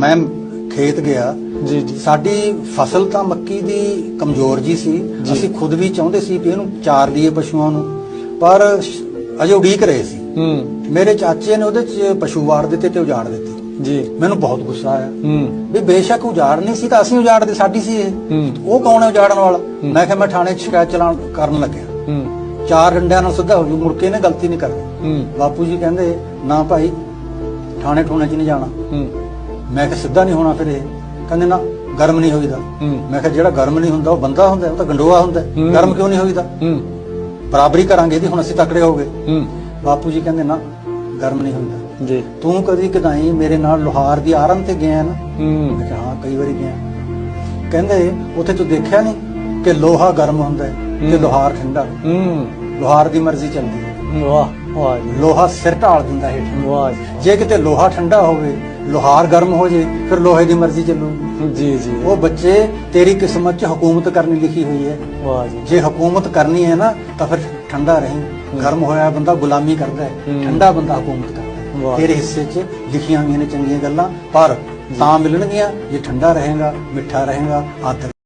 ਮੈਂ ਖੇਤ ਗਿਆ। ਜੀ ਜੀ। ਸਾਡੀ ਫਸਲ ਤਾਂ ਮੱਕੀ ਦੀ ਕਮਜ਼ੋਰ ਜੀ ਸੀ। ਅਸੀਂ ਖੁਦ ਵੀ ਚਾਹੁੰਦੇ ਸੀ ਵੀ ਇਹਨੂੰ ਚਾਰ ਦਈਏ ਪਸ਼ੂਆਂ ਨੂੰ ਪਰ ਅਜੇ ਉਡੀਕ ਰਹੇ ਸੀ। ਹੂੰ। ਮੇਰੇ ਚਾਚੇ ਨੇ ਉਹਦੇ ਚ ਪਸ਼ੂ ਵਾੜ ਦਿੱਤੇ ਤੇ ਉਜਾੜ ਦਿੱਤੇ। ਜੀ। ਮੈਨੂੰ ਬਹੁਤ ਗੁੱਸਾ ਆਇਆ। ਹੂੰ। ਵੀ ਬੇਸ਼ੱਕ ਉਜਾੜ ਨਹੀਂ ਸੀ ਤਾਂ ਅਸੀਂ ਉਜਾੜਦੇ ਸਾਡੀ ਸੀ ਇਹ। ਉਹ ਕੌਣ ਹੈ ਉਜਾੜਨ ਵਾਲਾ? ਮੈਂ ਕਿਹਾ ਮੈਂ ਥਾਣੇ 'ਚ ਸ਼ਿਕਾਇਤ ਚਲਾਣ ਕਰਨ ਲੱਗਿਆ। ਹੂੰ। ਚਾਰ ਡੰਡਿਆਂ ਨਾਲ ਸਿੱਧਾ ਹੋ ਜੂ ਮੁੜ ਕੇ ਇਹਨੇ ਗਲਤੀ ਨਹੀਂ ਕਰਨੀ। ਹੂੰ। ਬਾਪੂ ਜੀ ਕਹਿੰਦੇ ਨਾ ਭਾਈ ਥਾਣੇ ਠੋਣੇ 'ਚ ਨਹੀਂ ਜਾਣਾ। ਹੂੰ। ਮੈਂ ਕਿਹਾ ਸਿੱਧਾ ਨਹੀਂ ਹੋਣਾ ਫਿਰ ਇਹ। ਕਹਿੰਦੇ ਨਾ ਗਰਮ ਨਹੀਂ ਹੋਈਦਾ। ਮੈਂ ਕਿਹਾ ਜਿਹੜਾ ਗਰਮ ਨਹੀਂ ਹੁੰਦਾ ਉਹ ਬੰਦਾ ਹੁੰਦਾ ਉਹ ਤਾਂ ਗੰਡੋਆ ਹੁੰਦਾ। ਗਰਮ ਕਿਉਂ ਨਹੀਂ ਹੋਈਦਾ? ਬਰਾਬਰੀ ਕਰਾਂਗੇ ਇਹਦੀ ਹੁਣ ਅਸੀਂ ਤਕੜੇ ਹੋ ਗਏ। ਹੂੰ। ਬਾਪੂ ਜੀ ਕਹਿੰਦੇ ਨਾ ਗਰਮ ਨਹੀਂ ਹੁੰਦਾ। ਜੀ। ਤੂੰ ਕਦੀ ਕਦਾਈ ਮੇਰੇ ਨਾਲ ਲੋਹਾਰ ਦੀ ਆਰਨ ਤੇ ਗਿਆ ਨਾ? ਹੂੰ। ਮੈਂ ਕਿਹਾ ਹਾਂ ਕਈ ਵਾਰੀ ਗਿਆ। ਕਹਿੰਦੇ ਉੱਥੇ ਤੂੰ ਦੇਖਿਆ ਨਹੀਂ ਕਿ ਲੋਹਾ ਗਰਮ ਹੁੰਦਾ ਹੈ ਤੇ। ਲੋਹਾਰ ਠੰਡਾ ਲੋਹਾਰ ਦੀ ਮਰਜ਼ੀ ਚੱਲਦੀ ਹੈ। ਵਾਹ। ਵਾਹ ਲੋਹਾ ਸਿਰ ਢਾਲ ਦਿੰਦਾ ਹੇਠ ਵਾਹ ਜੀ। ਕਿਤੇ ਲੋਹਾ ਠੰਡਾ ਹੋਵੇ ਲੋਹਾਰ ਗਰਮ ਹੋ ਜੇ ਫਿਰ ਲੋਹੇ ਦੀ ਮਰਜ਼ੀ ਚੱਲੂਗੀ। ਜੀ ਜੀ। ਉਹ ਬੱਚੇ ਤੇਰੀ ਕਿਸਮਤ 'ਚ ਹਕੂਮਤ ਕਰਨੀ ਲਿਖੀ ਹੋਈ ਹੈ। ਵਾਹ ਜੀ। ਜੇ ਹਕੂਮਤ ਕਰਨੀ ਹੈ ਨਾ ਤਾਂ ਫਿਰ ਠੰਡਾ ਰਹੀਂ। ਗਰਮ ਹੋਇਆ ਬੰਦਾ ਗੁਲਾਮੀ ਕਰਦਾ ਹੈ। ਠੰਡਾ ਬੰਦਾ ਹਕੂਮਤ ਕਰਦਾ। ਤੇਰੇ ਹਿੱਸੇ 'ਚ ਲਿਖੀਆਂ ਹੋਈਆਂ ਨੇ ਚੰਗੀਆਂ ਗੱਲਾਂ ਪਰ ਤਾਂ ਮਿਲਣਗੀਆਂ ਜੇ ਠੰਡਾ ਰਹੇਗਾ ਮਿੱਠਾ ਰਹੇਗਾ ਆਦਰ